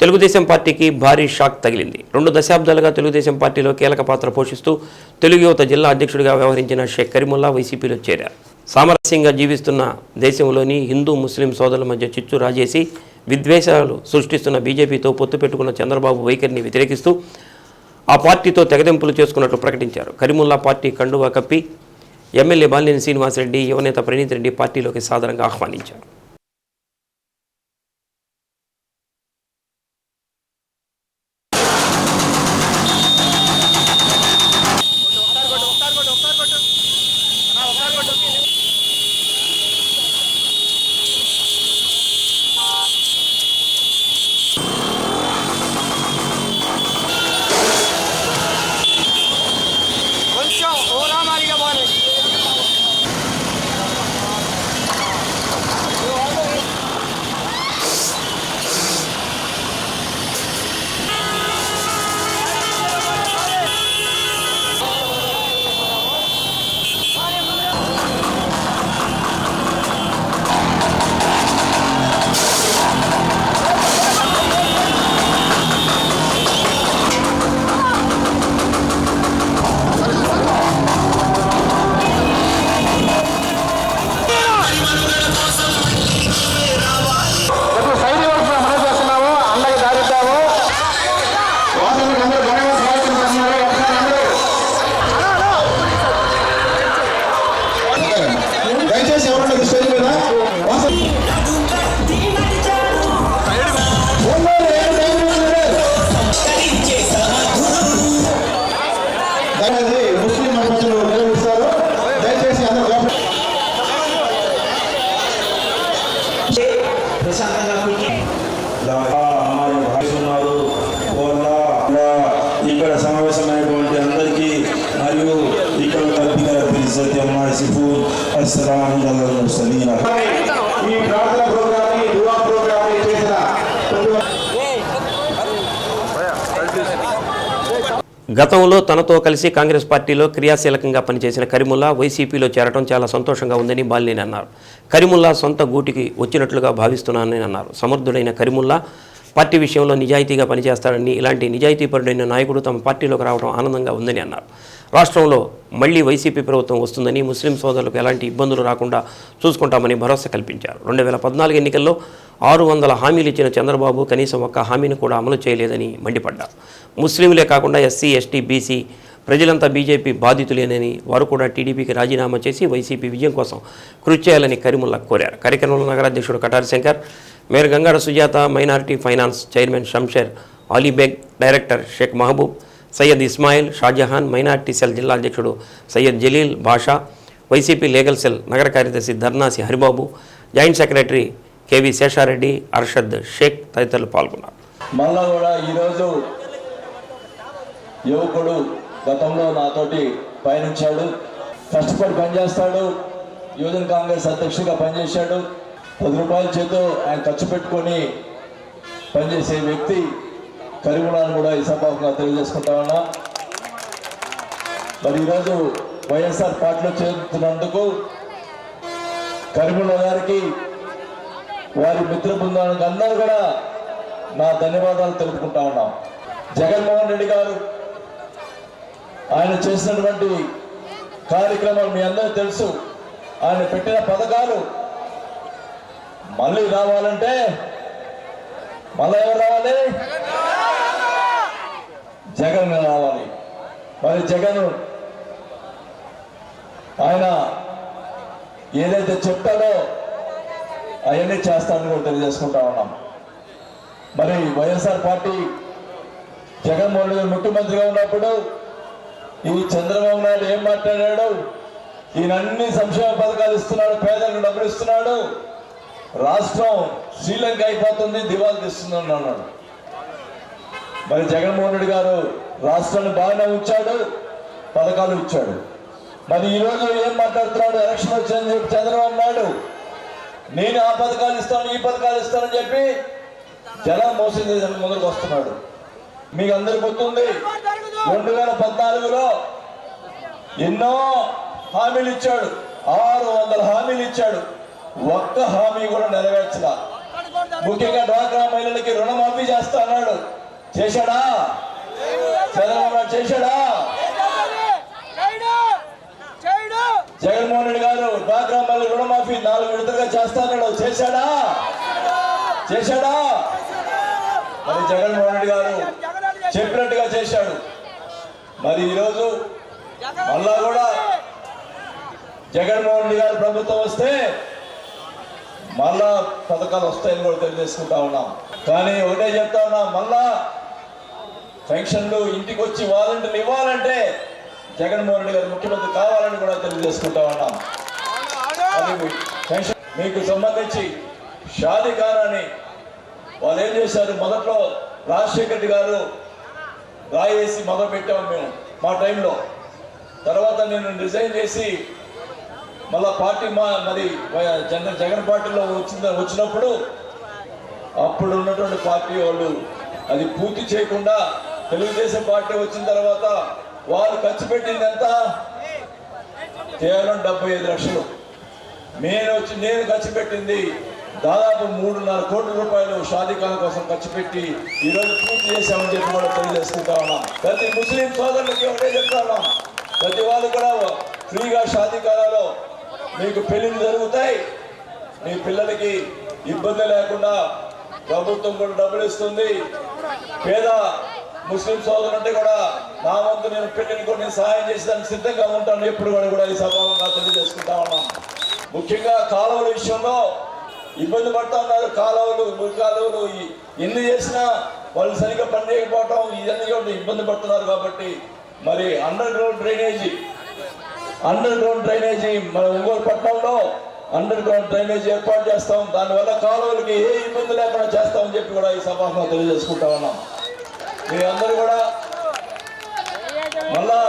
తెలుగుదేశం పార్టీకి భారీ షాక్ తగిలింది. రెండు దశాబ్దాలుగా తెలుగుదేశం పార్టీలో కీలక పాత్ర పోషిస్తూ తెలుగు యువత జిల్లా అధ్యక్షుడిగా వ్యవహరించిన షేక్ కరీముల్లా వైసీపీలో చేరారు. సామరస్యంగా జీవిస్తున్న దేశంలోని హిందూ ముస్లిం సోదరుల మధ్య చిచ్చు రాజేసి విద్వేషాలు సృష్టిస్తున్న బీజేపీతో పొత్తు పెట్టుకున్న చంద్రబాబు వైఖరిని వ్యతిరేకిస్తూ ఆ పార్టీతో తెగదెంపులు చేసుకున్నట్లు ప్రకటించారు. కరీముల్లా పార్టీ కండువా కప్పి ఎమ్మెల్యే బాలినేని శ్రీనివాసరెడ్డి యువనేత ప్రణీత్ రెడ్డి పార్టీలోకి సాధారణంగా ఆహ్వానించారు. దాకా అమ్మాయి భావిస్తున్నారు ఇక్కడ సమావేశమైనటువంటి అందరికీ మరియు ఇక్కడ కల్పిక పిలిసతి అమ్మాయి సిఫూన్ అస్సలాం ఈ ప్రార్థన ప్రోగ్రామ్ని దువా ప్రోగ్రామ్ని చేసిన ప్రతి ఒక్క గతంలో తనతో కలిసి కాంగ్రెస్ పార్టీలో క్రియాశీలకంగా పనిచేసిన కరిముల్లా వైసీపీలో చేరటం చాలా సంతోషంగా ఉందని బాలినేని అన్నారు. కరిముల్లా సొంత గూటికి వచ్చినట్లుగా భావిస్తున్నానని అన్నారు. సమర్థుడైన కరిముల్లా పార్టీ విషయంలో నిజాయితీగా పనిచేస్తాడని ఇలాంటి నిజాయితీపరుడైన నాయకుడు తమ పార్టీలోకి రావడం ఆనందంగా ఉందని అన్నారు. రాష్ట్రంలో మళ్ళీ వైసీపీ ప్రభుత్వం వస్తుందని ముస్లిం సోదరులకు ఎలాంటి ఇబ్బందులు రాకుండా చూసుకుంటామని భరోసా కల్పించారు. రెండు వేల పద్నాలుగు ఎన్నికల్లో ఆరు వందల హామీలు ఇచ్చిన చంద్రబాబు కనీసం ఒక్క హామీని కూడా అమలు చేయలేదని మండిపడ్డారు ముస్లింలే కాకుండా ఎస్సీ ఎస్టీ బీసీ ప్రజలంతా బీజేపీ బాధితులేనని వారు కూడా టీడీపీకి రాజీనామా చేసి వైసీపీ విజయం కోసం కృషి చేయాలని కరీముల్లా కోరారు. కార్యక్రమంలో నగరాధ్యక్షుడు Katari Shankar mayor Gangada Sujatha minority finance chairman Shamsher Alibeg director Sheikh Mahaboob Syed Ismail Shahjahan minority cell జిల్లా అధ్యక్షుడు Syed Jaleel Basha YCP legal cell నగర కార్యదర్శి Dharnasi Haribabu joint secretary KV Sheshareddy Arshad Sheikh తదితరులు పాల్గొన్నారు. మళ్ళా కూడా ఈరోజు యువకుడు గతంలో నాతోటి పయనించాడు. కష్టపడి పనిచేస్తాడు. యువజన కాంగ్రెస్ అధ్యక్షుడిగా పనిచేశాడు. పది రూపాయల చేతో ఆయన ఖర్చు పెట్టుకొని పనిచేసే వ్యక్తి కరీములాను కూడా ఈ సభాముగా తెలియజేసుకుంటా ఉన్నా. మరి ఈరోజు వైఎస్ఆర్ పార్టీలో చేరుతున్నందుకు కరీముల్లా గారికి వారి మిత్ర బృందానికి అందరూ కూడా నా ధన్యవాదాలు తెలుపుకుంటా ఉన్నాం. జగన్మోహన్ రెడ్డి గారు ఆయన చేసినటువంటి కార్యక్రమాలు మీ అందరూ తెలుసు. ఆయన పెట్టిన పథకాలు మళ్ళీ రావాలంటే మళ్ళీ ఎవరు రావాలి? జగన్ రావాలి. మరి జగన్ ఆయన ఏదైతే చెప్తాడో అవన్నీ చేస్తానని కూడా తెలియజేసుకుంటా ఉన్నాం. మరి వైఎస్ఆర్ పార్టీ జగన్మోహన్ రెడ్డి ముఖ్యమంత్రిగా ఉన్నప్పుడు ఈ చంద్రబాబు నాయుడు ఏం మాట్లాడాడు? ఈయనన్ని సంక్షేమ పథకాలు ఇస్తున్నాడు పేదలకు డబ్బులు ఇస్తున్నాడు. రాష్ట్రం శ్రీలంక అయిపోతుంది దివాలు తీస్తుంది అన్నాడు. మరి జగన్మోహన్ రెడ్డి గారు రాష్ట్రాన్ని బాగానే ఉంచాడు పథకాలు ఇచ్చాడు. మరి ఈ రోజు ఏం మాట్లాడుతున్నాడు? ఎలక్షన్ వచ్చిందని చెప్పి చంద్రబాబు నాయుడు నేను ఆ పథకాలు ఇస్తాను ఈ పథకాలు ఇస్తానని చెప్పి జనం మోసం చేసిన ముందుకు వస్తున్నాడు. మీకు అందరికి గుర్తుంది రెండు వేల పద్నాలుగులో ఎన్నో హామీలు ఇచ్చాడు. ఆరు వందల హామీలు ఇచ్చాడు. ఒక్క హామీ కూడా నెరవేర్చలా. ముఖ్యంగా డ్వాక్రా మహిళలకి రుణమాఫీ చేస్తా అన్నాడు. చేశాడా? చంద్రబాబు చేశాడా? జగన్మోహన్ రెడ్డి గారు డ్వాక్రా మళ్ళీ రుణమాఫీ నాలుగు విడతగా చేస్తాడు చేశాడా? చేశాడా? మరి జగన్మోహన్ రెడ్డి గారు చెప్పినట్టుగా చేశాడు. మరి ఈరోజు మళ్ళా కూడా జగన్మోహన్ రెడ్డి గారు ప్రభుత్వం వస్తే మళ్ళా పథకాలు వస్తాయని కూడా తెలియజేసుకుంటా ఉన్నాం. కానీ ఒకటే చెప్తా ఉన్నాం మళ్ళా పెన్షన్లు ఇంటికి వచ్చి వాలంటీర్లు ఇవ్వాలంటే జగన్మోహన్ రెడ్డి గారు ముఖ్యమంత్రి కావాలని కూడా తెలియజేసుకుంటా ఉన్నాం. మీకు సంబంధించి షాదీ ఖానాని వాళ్ళు ఏం చేశారు? మొదట్లో రాజశేఖర్ రెడ్డి గారు రాయేసి మొదలు పెట్టాము మేము మా టైంలో. తర్వాత నేను రిజైన్ చేసి మళ్ళా పార్టీ మా మరి జగన్ జగన్ పార్టీలో వచ్చిన వచ్చినప్పుడు అప్పుడు ఉన్నటువంటి పార్టీ వాళ్ళు అది పూర్తి చేయకుండా తెలుగుదేశం పార్టీ వచ్చిన తర్వాత వాళ్ళు ఖర్చు పెట్టింది ఎంత? కేవలం డెబ్బై ఐదు లక్షలు. నేను వచ్చి నేను ఖర్చు పెట్టింది దాదాపు మూడున్నర కోట్ల రూపాయలు షాదీఖాన కోసం ఖర్చు పెట్టి ఈరోజు పూర్తి చేశామని చెప్పి కూడా తెలియజేసుకుంటా ఉన్నాం. ప్రతి ముస్లిం సోదరులకి ఒకటే చెప్తా ఉన్నాం. ప్రతి వాళ్ళు కూడా ఫ్రీగా షాదీఖానాలో మీకు పెళ్ళిళ్ళు జరుగుతాయి. మీ పిల్లలకి ఇబ్బంది లేకుండా ప్రభుత్వం కూడా డబ్బులు ఇస్తుంది. పేద ముస్లిం సోదరులంటే కూడా నా వంతు నేను పెళ్ళిని కూడా నేను సహాయం చేసేదానికి సిద్ధంగా ఉంటాను. ఎప్పుడు అని కూడా ఈ సభావంగా తెలియజేసుకుంటా ఉన్నాం. ముఖ్యంగా కాలువల విషయంలో ఇబ్బంది పడతా ఉన్నారు. కాలువలు మురికాలువలు ఎన్ని చేసినా వాళ్ళు సరిగ్గా పని చేయకపోవటం ఇవన్నీ కూడా ఇబ్బంది పడుతున్నారు కాబట్టి మరి underground drainage underground drainage మన ఒంగోలు పట్టణంలో అండర్ గ్రౌండ్ డ్రైనేజీ ఏర్పాటు చేస్తాం. దానివల్ల కాలువలకి ఏ ఇబ్బంది లేకుండా చేస్తామని చెప్పి కూడా ఈ సభలో తెలియజేసుకుంటా ఉన్నాం. మీ అందరూ కూడా మళ్ళా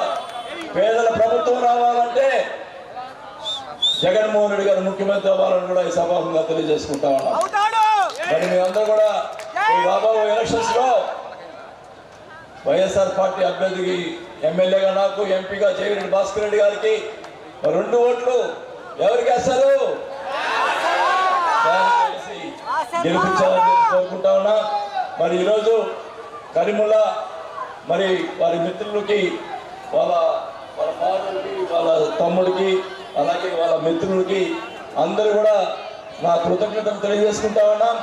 పేదల ప్రభుత్వం రావాలంటే జగన్మోహన్ రెడ్డి గారు ముఖ్యమంత్రి అవ్వాలని కూడా ఈ సభాముగా తెలియజేసుకుంటా ఉన్నాం. మరి మీ అందరూ కూడా ఈ బాబాబు ఎలక్షన్స్లో వైఎస్ఆర్ పార్టీ అభ్యర్థికి ఎమ్మెల్యేగా నాకు ఎంపీగా జయరెడ్డి భాస్కర్ రెడ్డి గారికి రెండు ఓట్లు. ఎవరికి వేస్తారు? గెలిపించాలని కోరుకుంటా ఉన్నా. మరి ఈరోజు కరీముల్లా మరి వారి మిత్రులకి వాళ్ళ వాళ్ళ ఫాదర్కి వాళ్ళ తమ్ముడికి అలాగే వాళ్ళ మిత్రులకి అందరూ కూడా నా కృతజ్ఞతలు తెలియజేసుకుంటా ఉన్నాం.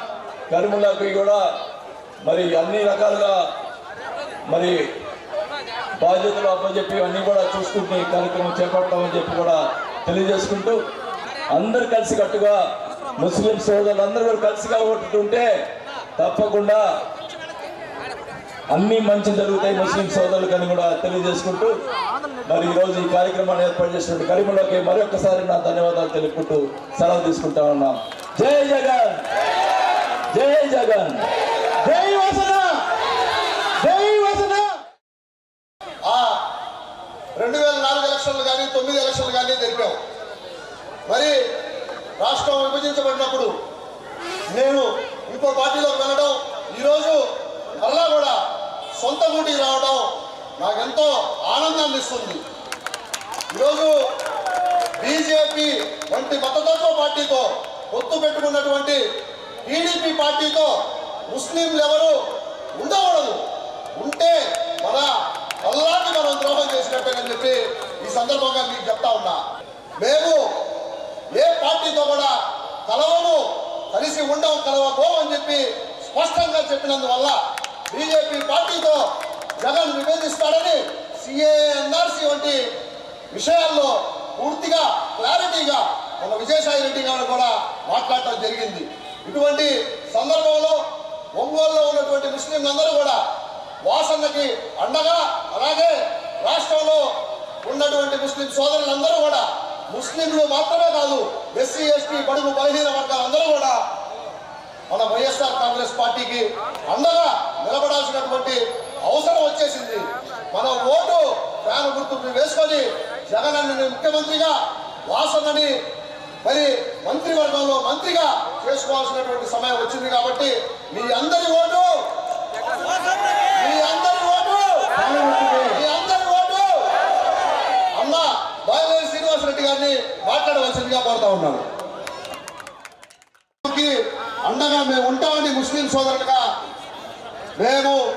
కరీముల్లాకి కూడా మరి అన్ని రకాలుగా మరి బాధ్యతలు అప్పచెప్పి అన్నీ కూడా చూసుకుంటూ ఈ కార్యక్రమం చేపడతామని చెప్పి కూడా తెలియజేసుకుంటూ అందరు కలిసి కట్టుగా ముస్లిం సోదరులు అందరూ కలిసి కలిసిగా తప్పకుండా అన్ని మంచి జరుగుతాయి ముస్లిం సోదరులకు అని కూడా తెలియజేసుకుంటూ మరి ఈరోజు ఈ కార్యక్రమాన్ని ఏర్పాటు చేసినట్టు కరీంలోకి మరొకసారి నా ధన్యవాదాలు తెలుపుకుంటూ సెలవు తీసుకుంటా ఉన్నాం. జై జగన్! జై జగన్! జై వసన! జై వసన! రెండు వేల నాలుగు ఎలక్షన్లు కానీ తొమ్మిది ఎలక్షన్లు కానీ జరిపాం. మరి రాష్ట్రం విభజించబడినప్పుడు నేను ఇంకో పార్టీలోకి వెళ్ళడం ఈరోజు మళ్ళా కూడా సొంత గుడి రావడం నాకెంతో ఆనందాన్ని ఇస్తుంది. ఈరోజు బీజేపీ వంటి మతతత్వ పార్టీతో పొత్తు పెట్టుకున్నటువంటి టీడీపీ పార్టీతో ముస్లింలు ఎవరు ఉండకూడదు. ఉంటే మన అల్లాకి మనం ద్రోహం చేసినట్టేనని చెప్పి ఈ సందర్భంగా మీకు చెప్తా ఉన్నా. మేము ఏ పార్టీతో కూడా కలవము కలిసి ఉండవు కలవబో అని చెప్పి స్పష్టంగా చెప్పినందువల్ల బీజేపీ పార్టీతో జగన్ విభేదిస్తాడని సిఏ ఎన్ఆర్సీ వంటి విషయాల్లో పూర్తిగా క్లారిటీగా మన విజయసాయి రెడ్డి గారు కూడా మాట్లాడటం జరిగింది. ఇటువంటి సందర్భంలో ఒంగోలులో ఉన్నటువంటి ముస్లింలందరూ కూడా వాసన్నకి అండగా అలాగే రాష్ట్రంలో ఉన్నటువంటి ముస్లిం సోదరులందరూ కూడా ముస్లింలు మాత్రమే కాదు ఎస్సీ ఎస్టీ బడుగు బలహీన వర్గాలందరూ కూడా మన వైఎస్ఆర్ కాంగ్రెస్ పార్టీకి అండగా నిలబడాల్సినటువంటి అవసరం వచ్చేసింది. మన ఓటు ప్రాణ గుర్తుని వేసుకొని జగన్ అన్నని ముఖ్యమంత్రిగా వాసనని మరి మంత్రివర్గంలో మంత్రిగా చేసుకోవాల్సినటువంటి సమయం వచ్చింది కాబట్టి మీ అందరి ఓటు మీ అందరి ఓటు మీ అందరి ఓటు. అన్న బాలనేని శ్రీనివాసరెడ్డి గారిని మాట్లాడవలసిందిగా కోరుతా ఉన్నాను. అండగా మేము ఉంటామని ముస్లిం సోదరులుగా 매고